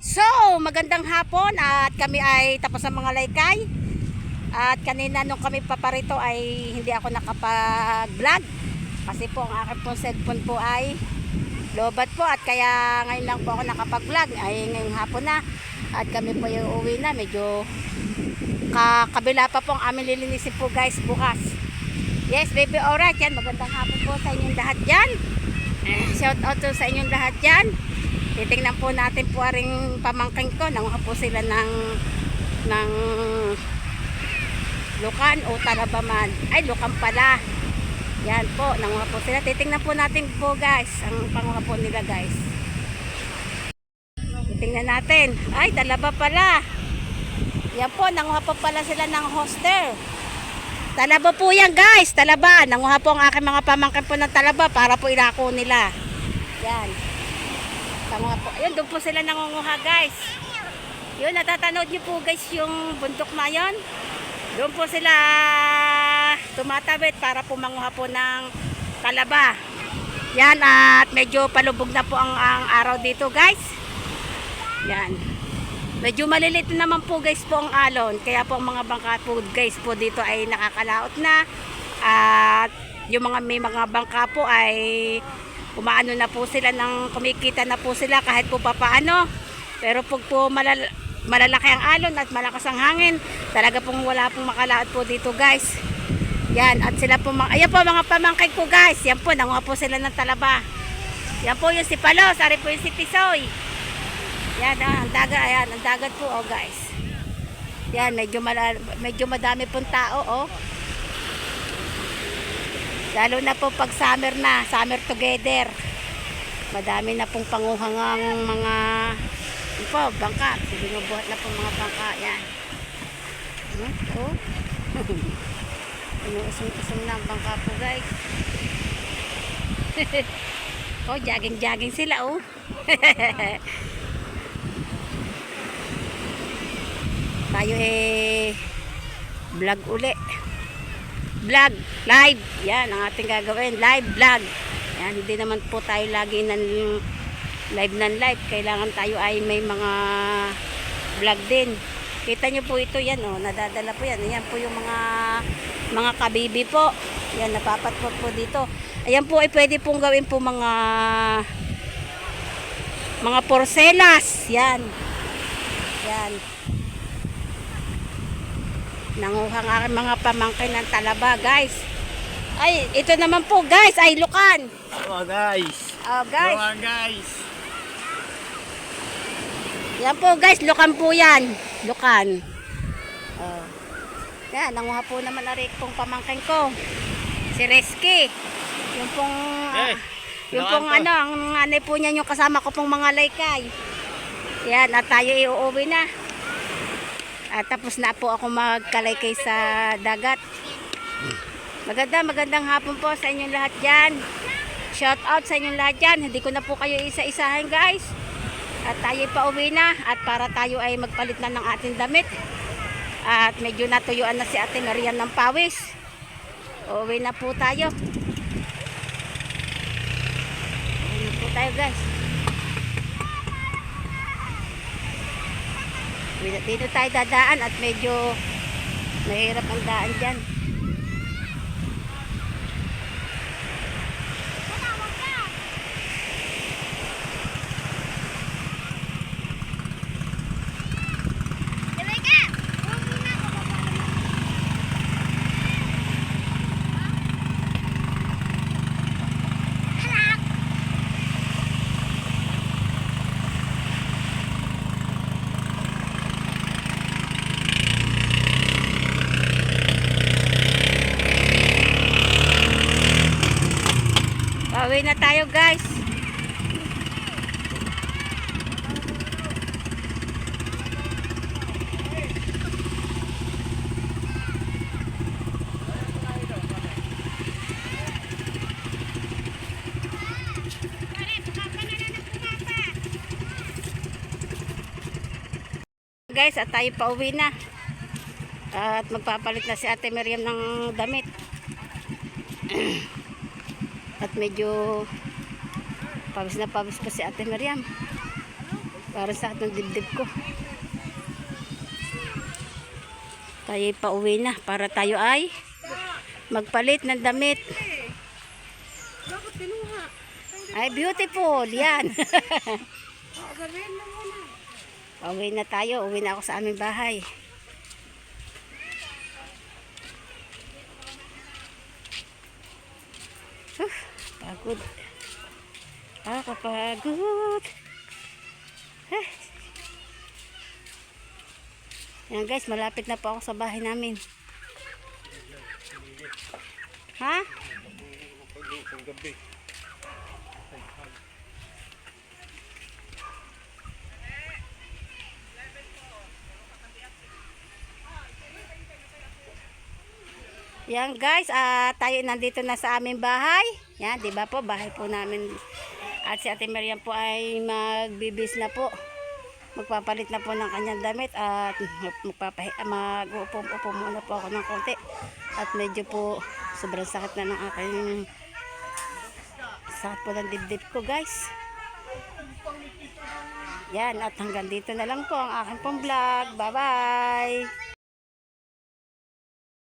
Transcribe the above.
So, magandang hapon at kami ay tapos ang mga laykay. At kanina nung kami paparito ay hindi ako nakapag-vlog. Kasi po ang aking pong cellphone po ay lobat po at kaya ngayon lang po ako nakapag-vlog. Ay ngayong hapon na. At kami po yung uwi na. Medyo kakabila pa po ang aming lilinisin po guys bukas. Yes, baby, alright yan. Magandang hapon po sa inyong lahat dyan. Eh, Shout out to sa inyong lahat dyan. Titingnan po natin po aring pamangking ko. Nanguha po sila ng ng Lukan o Talabaman. Ay, Lukan pala. Yan po, nanguha po sila. Titingnan po natin po guys, ang panguha po nila guys. Titingnan natin. Ay, Talaba pala. Yan po, nanguha po pala sila ng hoster. Talaba po yan guys, talaba. Nanguha po ang aking mga pamangkin po ng talaba para po ilako nila. Yan. Panguha po. Ayun, doon po sila nangunguha guys. Yun, natatanood niyo po guys yung bundok na yon. Doon po sila tumatawid para po manguha po ng talaba. Yan, at medyo palubog na po ang, ang araw dito guys. Yan. Medyo malilit na naman po guys po ang alon. Kaya po ang mga bangka po guys po dito ay nakakalaot na. At yung mga may mga bangka po ay umaano na po sila ng kumikita na po sila kahit po papaano. Pero pag po malal malalaki ang alon at malakas ang hangin, talaga pong wala pong makalaot po dito guys. Yan, at sila po, mga, ayan po mga pamangkin ko guys. Yan po, nanguha po sila ng talaba. Yan po yung si Palos, ari po yung si Tisoy. Yan, ah, ang dagat, ayan, ang dagat po, oh guys. Yan, medyo, mala, medyo madami pong tao, oh. Lalo na po pag summer na, summer together. Madami na pong panguhangang mga, yun po, bangka. Binubuhat na pong mga bangka, yan. Hmm, oh. Inuusong-usong na ang bangka po, guys. oh, jogging-jogging sila, oh. tayo eh vlog uli vlog live. Yan ang ating gagawin live vlog. Yan hindi naman po tayo lagi nan live nan live. Kailangan tayo ay may mga vlog din. Kita nyo po ito yan oh nadadala po yan. Yan po yung mga mga kabibi po. Yan napapatpot po dito. Ayan po ay pwede pong gawin po mga mga porcelas yan. Yan Nanguha ng aking mga pamangkin ng talaba, guys. Ay, ito naman po, guys, ay lukan. Oh guys. Oh, guys. Mga guys. Yan po, guys, lukan po yan. Lukan. Oh. Yan, nanguha po naman na rin pong pamangkin ko. Si Reski. Yung pong, ah, Eh, yung lukan pong to. ano, ang anay po niya yung kasama ko pong mga laykay. Yan, at tayo iuuwi na. At tapos na po ako magkalaykay sa dagat. Maganda, magandang hapon po sa inyong lahat dyan. Shout out sa inyong lahat dyan. Hindi ko na po kayo isa-isahin guys. At tayo pa uwi na. At para tayo ay magpalit na ng ating damit. At medyo natuyuan na si ate Marian ng pawis. Uwi na po tayo. Uwi na po tayo guys. Dito tayo dadaan at medyo mahirap ang daan dyan. Pauwi na tayo guys. Guys, at tayo pauwi na. At magpapalit na si Ate Miriam ng damit. At medyo pawis na pawis pa si Ate Miriam. Para sa akin ng dibdib ko. Tayo pa uwi na para tayo ay magpalit ng damit. Bakit kinuha? Ay, beautiful. Yan. Uwi na tayo. Uwi na ako sa aming bahay. Huh, pagod. Nakakapagod. Eh. Yan guys, malapit na po ako sa bahay namin. Ha? Yan guys, ah tayo nandito na sa aming bahay. Yan, 'di ba po? Bahay po namin. At si Ate Mariam po ay magbibis na po. Magpapalit na po ng kanyang damit at magpapahi mag-upo-upo muna po ako ng konti. At medyo po sobrang sakit na ng aking sakit po ng dibdib ko guys. Yan, at hanggang dito na lang po ang aking pong vlog. Bye-bye!